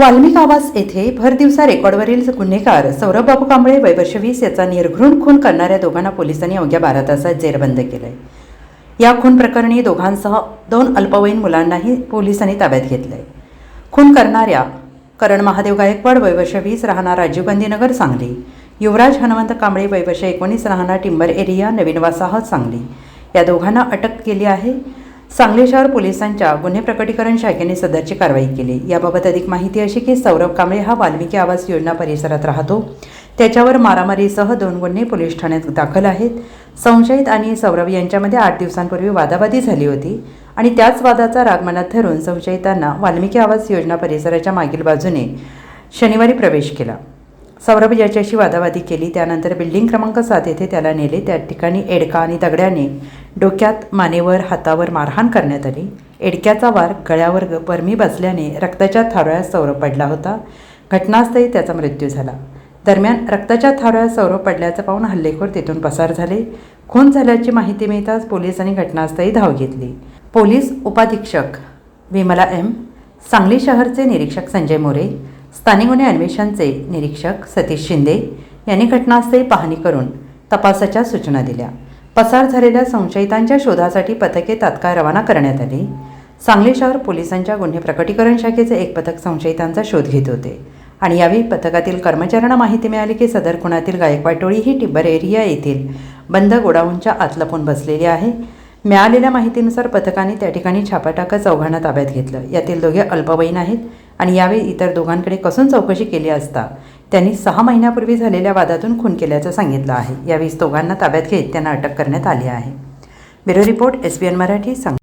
वाल्मिक आवास येथे भर दिवसा रेकॉर्डवरील गुन्हेगार सौरभ बाबू कांबळे वयवर्ष वीस याचा निर्घृण खून करणाऱ्या दोघांना पोलिसांनी अवघ्या बारा तासात जेरबंद केलंय. या खून प्रकरणी दोघांसह दोन अल्पवयीन मुलांनाही पोलिसांनी ताब्यात घेतलंय. खून करणाऱ्या करण महादेव गायकवाड वयवर्ष वीस राहणार राजीव गांधीनगर सांगली. युवराज हनुमंत कांबळे वयवर्ष एकोणीस राहणार टिंबर एरिया नवीन वासाह सांगली. या दोघांना अटक केली आहे. सांगली शहर पोलिसांच्या गुन्हे प्रकटीकरण शाखेने सदरची कारवाई केली. याबाबत अधिक माहिती अशी की सौरभ कांबळे हा वाल्मिकी आवास योजना परिसरात राहतो. त्याच्यावर मारामारीसह दोन गुन्हे पोलीस ठाण्यात दाखल आहेत. संशयित आणि सौरभ यांच्यामध्ये आठ दिवसांपूर्वी वादावादी झाली होती आणि त्याच वादाचा राग मनात धरून संशयितांना वाल्मिकी आवास योजना परिसराच्या मागील बाजूने शनिवारी प्रवेश केला. सौरभ याच्याशी वादावादी केली. त्यानंतर बिल्डिंग क्रमांक सात येथे त्याला नेले. त्या ठिकाणी एडका आणि दगड्याने डोक्यात मानेवर हातावर मारहाण करण्यात आली. एडक्याचा वार गळ्यावर ग- बसल्याने रक्ताच्या थारोळ्यात सौरभ पडला होता. घटनास्थळी त्याचा मृत्यू झाला. दरम्यान रक्ताच्या थारोळ्यात सौरभ पडल्याचं पाहून हल्लेखोर तिथून पसार झाले. खून झाल्याची माहिती मिळताच पोलिसांनी घटनास्थळी धाव घेतली. पोलीस उपाधीक्षक विमला एम सांगली शहरचे निरीक्षक संजय मोरे स्थानिक गुन्हे अन्वेषणचे निरीक्षक सतीश शिंदे यांनी घटनास्थळी पाहणी करून तपासाच्या सूचना दिल्या. पसार झालेल्या संशयितांच्या शोधासाठी पथके तात्काळ रवाना करण्यात आली. सांगली शहर पोलिसांच्या गुन्हे प्रकटीकरण शाखेचे एक पथक संशयितांचा शोध घेत होते आणि यावेळी पथकातील कर्मचाऱ्यांना माहिती मिळाली की सदर खुणातील गायकवाड टोळी ही टिब्बर एरिया येथील बंद गोडाऊनच्या आत लपून बसलेली आहे. मिळालेल्या माहितीनुसार पथकाने त्या ठिकाणी छापा टाकत चौघांना ताब्यात घेतलं. यातील दोघे अल्पवयीन आहेत. आणि यावेळी इतर दोघांकडे कसून चौकशी केली असता त्यांनी सहा महिन्यापूर्वी झालेल्या वादातून खून केल्याचं सांगितलं आहे. यावेळी दोघांना ताब्यात घेत त्यांना अटक करण्यात आली आहे. Bureau report S B N Marathi सांग